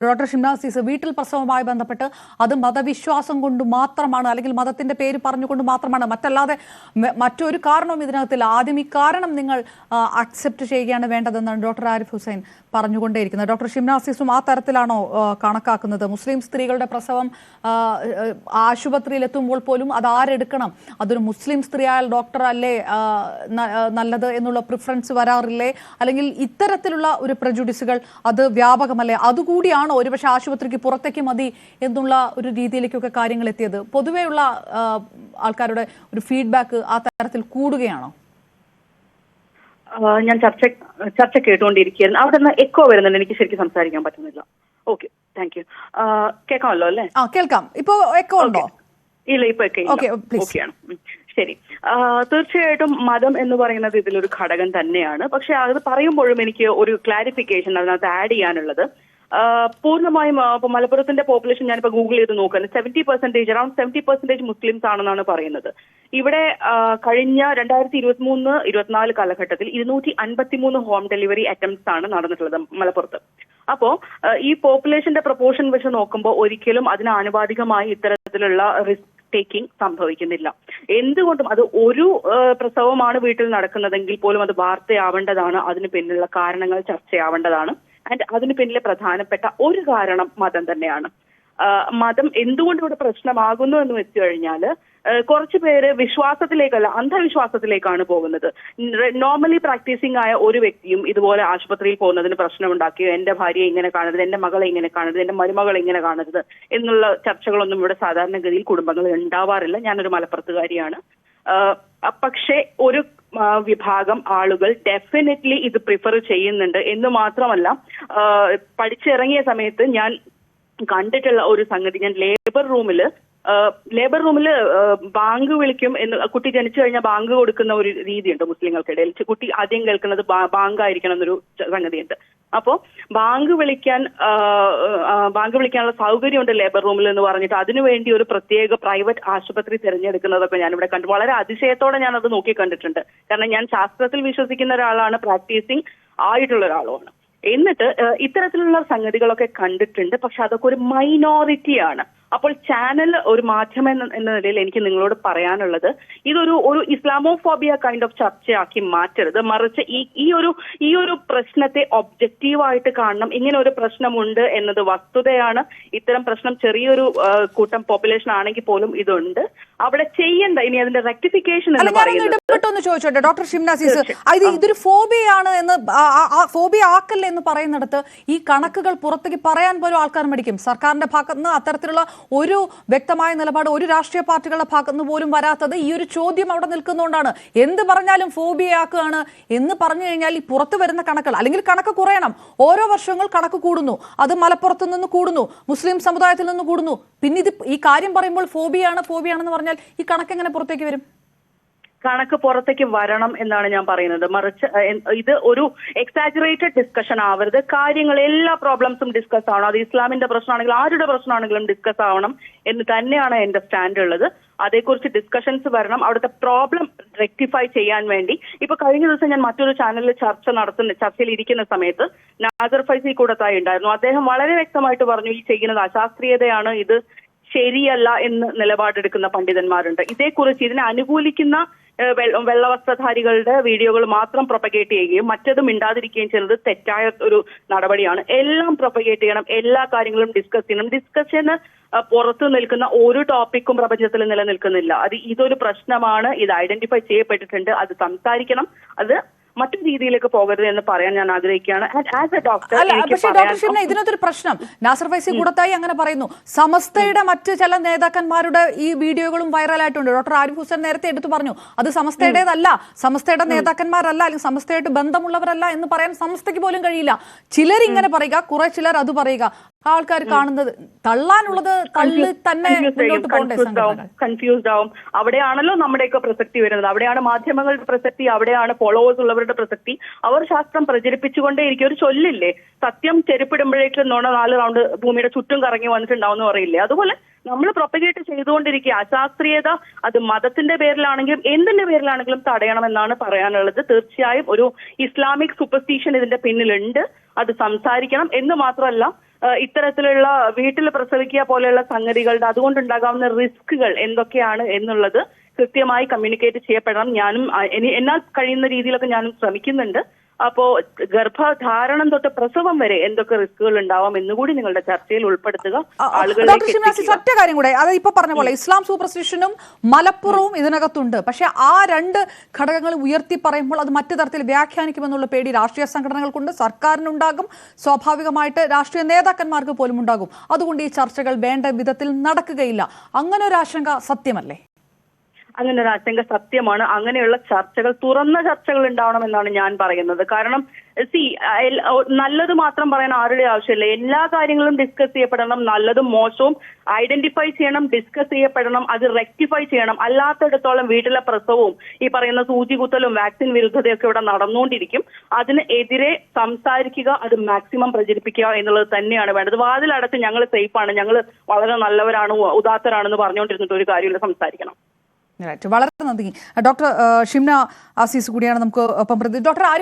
Doctor ഷിംനാസിസ് വീട്ടിൽ പ്രസവവുമായി ബന്ധപ്പെട്ട് അത് മതവിശ്വാസം കൊണ്ട് മാത്രമാണ് അല്ലെങ്കിൽ മതത്തിന്റെ പേര് പറഞ്ഞുകൊണ്ട് മാത്രമാണ്. മറ്റല്ലാതെ മറ്റൊരു കാരണവും ഇതിനകത്തില്ല. ആദ്യം ഈ കാരണം നിങ്ങൾ അക്സെപ്റ്റ് ചെയ്യുകയാണ് വേണ്ടതെന്നാണ് ഡോക്ടർ ആരിഫ് ഹുസൈൻ പറഞ്ഞുകൊണ്ടേയിരിക്കുന്നത്. ഡോക്ടർ ഷിംനാസിസും ആ തരത്തിലാണോ കണക്കാക്കുന്നത്? മുസ്ലിം സ്ത്രീകളുടെ പ്രസവം ആ, ആ, ആശുപത്രിയിൽ എത്തുമ്പോൾ പോലും അത് ആരെടുക്കണം? അതൊരു മുസ്ലിം സ്ത്രീ ആയാൽ ഡോക്ടർ അല്ലേ നല്ലത് എന്നുള്ള പ്രിഫറൻസ് വരാറില്ലേ? അല്ലെങ്കിൽ ഇത്തരത്തിലുള്ള ഒരു പ്രജുഡിസുകൾ അത് വ്യാപകമല്ലേ? അതുകൂടിയാണോ ഒരുപക്ഷെ ആശുപത്രിക്ക് പുറത്തേക്ക് മതി എന്നുള്ള ഒരു രീതിയിലേക്കൊക്കെ കാര്യങ്ങൾ എത്തിയത്. പൊതുവെയുള്ള ആൾക്കാരുടെ ഒരു ഫീഡ്ബാക്ക് ആ തരത്തിൽ കൂടുകയാണോ? ഞാൻ ചർച്ച ചർച്ച കേട്ടുകൊണ്ടിരിക്കുകയായിരുന്നു അവിടെ നിന്ന് എക്കോ വരുന്നുണ്ട്. എനിക്ക് ശരിക്കും സംസാരിക്കാൻ പറ്റുന്നില്ല. ഓക്കെ. Thank you. കേൾക്കാമല്ലോ അല്ലേ? ആ കേൾക്കാം. ഇപ്പോ എക്കോ ഉണ്ടോ? ഇല്ല ഇപ്പൊ. ഓക്കെയാണ്. ശരി. തീർച്ചയായിട്ടും മതം എന്ന് പറയുന്നത് ഇതിലൊരു ഘടകം തന്നെയാണ്. പക്ഷെ അത് പറയുമ്പോഴും എനിക്ക് ഒരു ക്ലാരിഫിക്കേഷൻ അതിനകത്ത് ആഡ് ചെയ്യാനുള്ളത് പൂർണമായും മലപ്പുറത്തിന്റെ പോപ്പുലേഷൻ ഞാനിപ്പോ ഗൂഗിൾ ചെയ്ത് നോക്കുന്നത് seventy percentage around seventy percentage Muslims ആണെന്നാണ് പറയുന്നത്. ഇവിടെ കഴിഞ്ഞ രണ്ടായിരത്തി ഇരുപത്തി മൂന്ന് ഇരുപത്തിനാല് കാലഘട്ടത്തിൽ ഇരുന്നൂറ്റി അൻപത്തിമൂന്ന് ഹോം ഡെലിവറി അറ്റംപ്റ്റ്സ് ആണ് നടന്നിട്ടുള്ളത് മലപ്പുറത്ത്. അപ്പോ ഈ പോപ്പുലേഷന്റെ പ്രപ്പോർഷൻ വെച്ച് നോക്കുമ്പോൾ ഒരിക്കലും അതിന് ആനുപാതികമായി ഇത്തരത്തിലുള്ള റിസ്ക് ടേക്കിംഗ് സംഭവിക്കുന്നില്ല. എന്തുകൊണ്ടും അത് ഒരു പ്രസവമാണ് വീട്ടിൽ നടക്കുന്നതെങ്കിൽ പോലും അത് വാർത്തയാവേണ്ടതാണ് അതിന് പിന്നിലുള്ള കാരണങ്ങൾ ചർച്ചയാവേണ്ടതാണ്. ആൻഡ് അതിന് പിന്നിലെ പ്രധാനപ്പെട്ട ഒരു കാരണം മതം തന്നെയാണ്. മതം എന്തുകൊണ്ട് ഇവിടെ പ്രശ്നമാകുന്നു എന്ന് വെച്ചു കഴിഞ്ഞാൽ കുറച്ചു പേര് വിശ്വാസത്തിലേക്കല്ല അന്ധവിശ്വാസത്തിലേക്കാണ് പോകുന്നത്. നോർമലി പ്രാക്ടീസിംഗ് ആയ ഒരു വ്യക്തിയും ഇതുപോലെ ആശുപത്രിയിൽ പോകുന്നതിന് പ്രശ്നമുണ്ടാക്കിയോ എന്റെ ഭാര്യയെ ഇങ്ങനെ കാണരുത് എന്റെ മകളെ ഇങ്ങനെ കാണരുത് എന്റെ മരുമകൾ ഇങ്ങനെ കാണരുത് എന്നുള്ള ചർച്ചകളൊന്നും ഇവിടെ സാധാരണഗതിയിൽ കുടുംബങ്ങൾ ഉണ്ടാവാറില്ല. ഞാനൊരു മലപ്പുറത്തുകാരിയാണ്. പക്ഷേ ഒരു വിഭാഗം ആളുകൾ ഡെഫിനറ്റ്ലി ഇത് പ്രിഫർ ചെയ്യുന്നുണ്ട്. എന്ന് മാത്രമല്ല പഠിച്ചിറങ്ങിയ സമയത്ത് ഞാൻ കണ്ടിട്ടുള്ള ഒരു സംഗതി ഞാൻ ലേബർ റൂമിൽ ലേബർ റൂമിൽ ബാങ്ക് വിളിക്കും എന്ന് കുട്ടി ജനിച്ചു കഴിഞ്ഞാൽ ബാങ്ക് കൊടുക്കുന്ന ഒരു രീതിയുണ്ട് മുസ്ലിങ്ങൾക്കിടയിൽ. കുട്ടി ആദ്യം കേൾക്കുന്നത് ബാങ്ക് ആയിരിക്കണം എന്നൊരു സംഗതിയുണ്ട്. അപ്പോ ബാങ്ക് വിളിക്കാൻ ബാങ്ക് വിളിക്കാനുള്ള സൗകര്യമുണ്ട് ലേബർ റൂമിൽ എന്ന് പറഞ്ഞിട്ട്. അതിനുവേണ്ടി ഒരു പ്രത്യേക പ്രൈവറ്റ് ആശുപത്രി തിരഞ്ഞെടുക്കുന്നതൊക്കെ ഞാനിവിടെ കണ്ടു വളരെ അതിശയത്തോടെ ഞാൻ അത് നോക്കി കണ്ടിട്ടുണ്ട്. കാരണം ഞാൻ ശാസ്ത്രത്തിൽ വിശ്വസിക്കുന്ന ഒരാളാണ് പ്രാക്ടീസിങ് ആയിട്ടുള്ള ഒരാളുമാണ്. എന്നിട്ട് ഇത്തരത്തിലുള്ള സംഗതികളൊക്കെ കണ്ടിട്ടുണ്ട്. പക്ഷെ അതൊക്കെ ഒരു മൈനോറിറ്റിയാണ് അപ്പോൾ ചാനൽ ഒരു മാധ്യമം എന്ന നിലയിൽ എനിക്ക് നിങ്ങളോട് പറയാനുള്ളത് ഇതൊരു ഒരു ഇസ്ലാമോഫോബിയ കൈൻഡ് ഓഫ് ചർച്ചയാക്കി മാറ്റരുത്. മറിച്ച് ഈ ഈ ഒരു ഈ ഒരു പ്രശ്നത്തെ ഒബ്ജക്റ്റീവായിട്ട് കാണണം. ഇങ്ങനെ ഒരു പ്രശ്നമുണ്ട് എന്നത് വസ്തുതയാണ്. ഇത്തരം പ്രശ്നം ചെറിയൊരു കൂട്ടം പോപ്പുലേഷൻ ആണെങ്കിൽ പോലും ഇതുണ്ട്. അവിടെ ചെയ്യേണ്ട. ഇനി അതിന്റെ റെക്ടിഫിക്കേഷൻ ഇടപെട്ടൊന്ന് ചോദിച്ചോട്ടെ ഡോക്ടർ ഷിംനാസിസ്? ഇത് ഇതൊരു ഫോബിയാണ് എന്ന് ഫോബിയ ആക്കല്ലേ എന്ന് പറയുന്നിടത്ത് ഈ കണക്കുകൾ പുറത്തേക്ക് പറയാൻ പോലും ആൾക്കാർ മടിക്കും. സർക്കാരിന്റെ ഭാഗത്തുനിന്ന് അത്തരത്തിലുള്ള ഒരു വ്യക്തമായ നിലപാട് ഒരു രാഷ്ട്രീയ പാർട്ടികളുടെ ഭാഗത്തുനിന്ന് പോലും വരാത്തത് ഈ ഒരു ചോദ്യം അവിടെ നിൽക്കുന്നതുകൊണ്ടാണ് എന്ത് പറഞ്ഞാലും ഫോബിയ ആക്കുകയാണ് എന്ന് പറഞ്ഞു കഴിഞ്ഞാൽ ഈ പുറത്തു വരുന്ന കണക്കുകൾ അല്ലെങ്കിൽ കണക്ക് കുറയണം. ഓരോ വർഷങ്ങൾ കണക്ക് കൂടുന്നു. അത് മലപ്പുറത്ത് നിന്ന് കൂടുന്നു. മുസ്ലിം സമുദായത്തിൽ നിന്ന് കൂടുന്നു. പിന്നെ ഇത് ഈ കാര്യം പറയുമ്പോൾ ഫോബിയാണ് ഫോബിയാണെന്ന് പറഞ്ഞാൽ ഈ കണക്ക് എങ്ങനെ പുറത്തേക്ക് വരും? കണക്ക് പുറത്തേക്ക് വരണം എന്നാണ് ഞാൻ പറയുന്നത്. മറിച്ച് ഇത് ഒരു എക്സാജറേറ്റഡ് ഡിസ്കഷൻ ആവരുത്. കാര്യങ്ങൾ എല്ലാ പ്രോബ്ലംസും ഡിസ്കസ് ആവണം. അത് ഇസ്ലാമിന്റെ പ്രശ്നമാണെങ്കിലും ആരുടെ പ്രശ്നമാണെങ്കിലും ഡിസ്കസ് ആവണം എന്ന് തന്നെയാണ് എന്റെ സ്റ്റാൻഡ് ഉള്ളത്. അതേക്കുറിച്ച് ഡിസ്കഷൻസ് വരണം. അവിടുത്തെ പ്രോബ്ലം റെക്ടിഫൈ ചെയ്യാൻ വേണ്ടി. ഇപ്പൊ കഴിഞ്ഞ ദിവസം ഞാൻ മറ്റൊരു ചാനലിൽ ചർച്ച നടത്തുന്ന ചർച്ചയിൽ ഇരിക്കുന്ന സമയത്ത് നാസർ ഫൈസി കൂടത്തായി ഉണ്ടായിരുന്നു. അദ്ദേഹം വളരെ വ്യക്തമായിട്ട് പറഞ്ഞു ഈ ചെയ്യുന്നത് അശാസ്ത്രീയതയാണ്. ഇത് ശരിയല്ല എന്ന് നിലപാടെടുക്കുന്ന പണ്ഡിതന്മാരുണ്ട്. ഇതേക്കുറിച്ച് ഇതിനെ അനുകൂലിക്കുന്ന വെള്ളവസ്ത്രധാരികളുടെ വീഡിയോകൾ മാത്രം പ്രൊപ്പഗേറ്റ് ചെയ്യുകയും മറ്റത് മിണ്ടാതിരിക്കുകയും ചെയ്യുന്നത് തെറ്റായ ഒരു നടപടിയാണ്. എല്ലാം പ്രൊപ്പഗേറ്റ് ചെയ്യണം. എല്ലാ കാര്യങ്ങളും ഡിസ്കസ് ചെയ്യണം. ഡിസ്കസ് ചെയ്യുന്ന പുറത്തു നിൽക്കുന്ന ഒരു ടോപ്പിക്കും പ്രപഞ്ചത്തിൽ നിലനിൽക്കുന്നില്ല. അത് ഇതൊരു പ്രശ്നമാണ്. ഇത് ഐഡന്റിഫൈ ചെയ്യപ്പെട്ടിട്ടുണ്ട്. അത് സംസാരിക്കണം. അത് മറ്റു രീതിയിലേക്ക് പോകരുത് എന്ന് പറയാൻ ഞാൻ ആഗ്രഹിക്കുകയാണ്. ആസ് എ ഡോക്ടർ പക്ഷേ ഡോക്ടർ ഷിംന ഇതിനൊരു പ്രശ്നം. നാസർ ഫൈസി കൂടത്തായി അങ്ങനെ പറയുന്നു. സമസ്തയുടെ മറ്റ് ചില നേതാക്കന്മാരുടെ ഈ വീഡിയോകളും വൈറലായിട്ടുണ്ട്. ഡോക്ടർ ആരിഫ് ഹുസൈൻ നേരത്തെ എടുത്തു പറഞ്ഞു. അത് സമസ്തയുടേതല്ല. സമസ്തയുടെ നേതാക്കന്മാരല്ല അല്ലെങ്കിൽ സമസ്തയായിട്ട് ബന്ധമുള്ളവരല്ല എന്ന് പറയാൻ സമസ്തയ്ക്ക് പോലും കഴിയില്ല. ചിലർ ഇങ്ങനെ പറയുക കുറെ ചിലർ അത് പറയുക. ആൾക്കാർ കാണുന്നത്. തള്ളാനുള്ളത് തള്ളി തന്നെ മുന്നോട്ട് പോകണ്ടേ കൺഫ്യൂസ്ഡ് ആവും അവിടെയാണല്ലോ നമ്മുടെയൊക്കെ പ്രസക്തി വരുന്നത്. അവിടെയാണ് മാധ്യമങ്ങളുടെ പ്രസക്തി അവിടെയാണ് ഫോളോവേഴ്സ് ഉള്ളവരുടെ പ്രസക്തി. അവർ ശാസ്ത്രം പ്രചരിപ്പിച്ചുകൊണ്ടേയിരിക്കും. ഒരു ചൊല്ലില്ലേ? സത്യം ചെരുപ്പിടുമ്പോഴേക്ക് നോണ നാല് റൗണ്ട് ഭൂമിയുടെ ചുറ്റും കറങ്ങി വന്നിട്ടുണ്ടാവും എന്ന് പറയില്ലേ? അതുപോലെ നമ്മൾ പ്രൊപ്പഗേറ്റ് ചെയ്തുകൊണ്ടിരിക്കുക. അശാസ്ത്രീയത അത് മതത്തിന്റെ പേരിലാണെങ്കിലും എന്തിന്റെ പേരിലാണെങ്കിലും തടയണമെന്നാണ് പറയാനുള്ളത്. തീർച്ചയായും ഒരു ഇസ്ലാമിക് സൂപ്പർസ്റ്റീഷൻ ഇതിന്റെ പിന്നിലുണ്ട്. അത് സംസാരിക്കണം എന്ന് മാത്രമല്ല ഇത്തരത്തിലുള്ള വീട്ടിൽ പ്രസവിക്കുക പോലെയുള്ള സംഗതികളുടെ അതുകൊണ്ടുണ്ടാകാവുന്ന റിസ്കുകൾ എന്തൊക്കെയാണ് എന്നുള്ളത് കൃത്യമായി കമ്മ്യൂണിക്കേറ്റ് ചെയ്യപ്പെടണം. ഞാനും എന്നാൽ കഴിയുന്ന രീതിയിലൊക്കെ ഞാനും ശ്രമിക്കുന്നുണ്ട്. അപ്പോ ഗർഭധാരണം തൊട്ട് പ്രസവം വരെ എന്തൊക്കെ റിസ്കുകൾ ഉണ്ടാവാം എന്നുകൂടി നിങ്ങളുടെ ചർച്ചയിൽ ഉൾപ്പെടുത്തുക. ഒറ്റ കാര്യം കൂടെ. അത് ഇപ്പൊ പറഞ്ഞ പോലെ ഇസ്ലാം സൂപ്പർസ്റ്റിഷനും മലപ്പുറവും ഇതിനകത്തുണ്ട്. പക്ഷെ ആ രണ്ട് ഘടകങ്ങൾ ഉയർത്തി പറയുമ്പോൾ അത് മറ്റു തരത്തിൽ വ്യാഖ്യാനിക്കുമെന്നുള്ള പേടി രാഷ്ട്രീയ സംഘടനകൾക്കുണ്ട്. സർക്കാരിനുണ്ടാകും. സ്വാഭാവികമായിട്ട് രാഷ്ട്രീയ നേതാക്കന്മാർക്ക് പോലും ഉണ്ടാകും. അതുകൊണ്ട് ഈ ചർച്ചകൾ വേണ്ട വിധത്തിൽ നടക്കുകയില്ല. അങ്ങനെ ഒരു ആശങ്ക സത്യമല്ലേ? അങ്ങനെ ഒരു ആശങ്ക സത്യമാണ്. അങ്ങനെയുള്ള ചർച്ചകൾ തുറന്ന ചർച്ചകൾ ഉണ്ടാവണം എന്നാണ് ഞാൻ പറയുന്നത്. കാരണം സി നല്ലത് മാത്രം പറയാൻ ആരുടെ ആവശ്യമില്ല. എല്ലാ കാര്യങ്ങളും ഡിസ്കസ് ചെയ്യപ്പെടണം. നല്ലതും മോശവും ഐഡന്റിഫൈ ചെയ്യണം ഡിസ്കസ് ചെയ്യപ്പെടണം അത് റെക്ടിഫൈ ചെയ്യണം. അല്ലാത്തടത്തോളം വീട്ടിലെ പ്രസവവും ഈ പറയുന്ന സൂചി കുത്തലും വാക്സിൻ വിരുദ്ധതയൊക്കെ ഇവിടെ നടന്നുകൊണ്ടിരിക്കും. അതിന് എതിരെ സംസാരിക്കുക അത് മാക്സിമം പ്രചരിപ്പിക്കുക എന്നുള്ളത് തന്നെയാണ് വേണ്ടത്. വാതിലടച്ച് ഞങ്ങൾ സേഫാണ് ഞങ്ങൾ വളരെ നല്ലവരാണ് ഉദാത്തരാണെന്ന് പറഞ്ഞുകൊണ്ടിരുന്നിട്ട് ഒരു കാര്യമില്ല. സംസാരിക്കണം. Right. വളരെ നന്ദി ഡോക്ടർ ഷിംന ആസീസ് കൂടിയാണ് നമുക്ക് ഒപ്പം പ്രതി ഡോക്ടർ ആരിഫ്